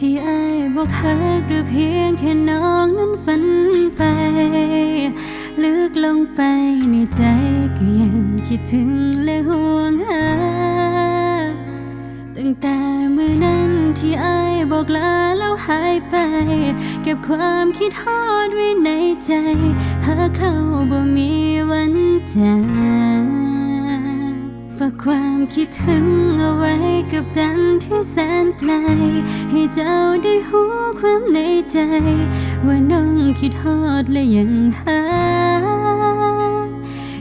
ที่ไอายบอกฮักหรือเพียงแค่น้องนั้นฝันไป ลึกลงไปในใจก็ยังคิดถึงและห่วงหา ตั้งแต่เมื่อนั้นที่ไอายบอกลาแล้วหายไป เก็บความคิดทอดไว้ในใจ หาเขาบ่มีวันจาก ฝากความคิดถึงเอาไว้กับจันที่แสนไกล ให้เจ้าได้หูความในใจ ว่าน้องคิดทอดและยังหา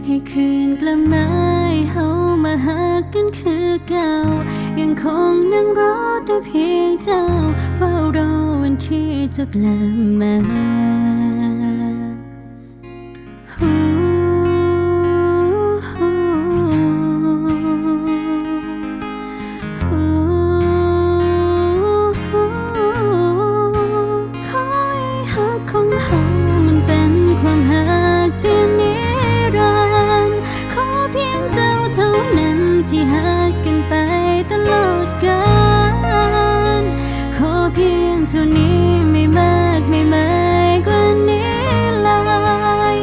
ให้คืนกลับมาเฮามาหากันคือเก่า ยังคงนั่งรอแต่เพียงเจ้า เฝ้ารอวันที่จะกลับมา เท่านี้ไม่มากไม่มายกว่านี้เลย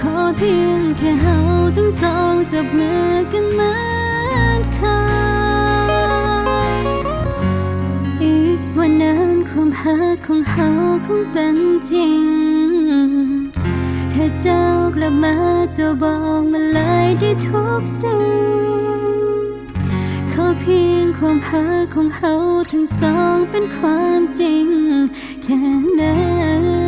ขอเพียงแค่เฮาทั้งสองจับมือกันเหมือนเคยอีกวันนั้นความหักของเฮาคงเป็นจริง ถ้าเจ้ากลับมาเจะบอกมาเลยได้ทุกสิ่งขอเพียง ความหาของเฮาทั้งสองเป็นความจริง แค่นั้น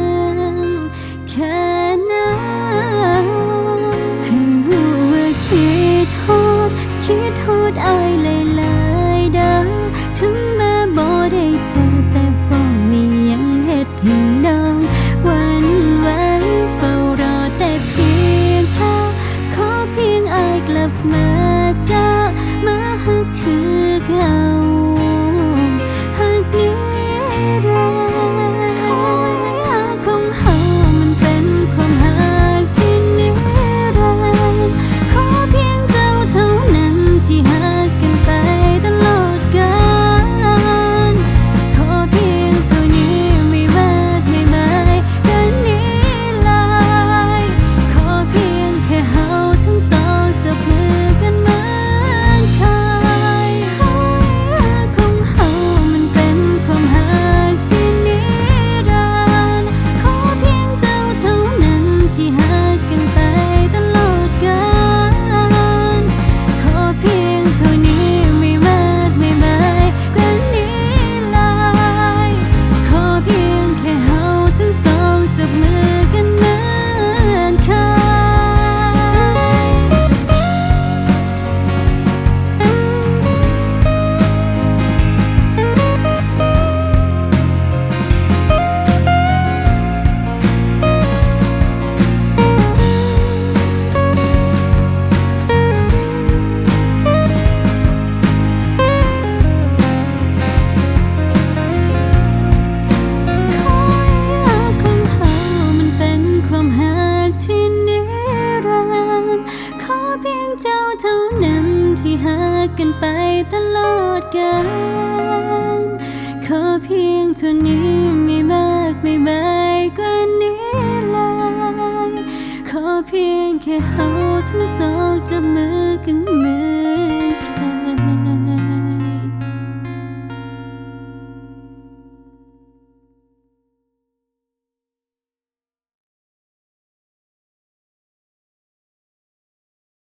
กันไปตลอดกันขอเพียงเท่านี้ไม่มากไม่มายกว่านี้เลยขอเพียงแค่เฮาทั้งสองจับมือกัน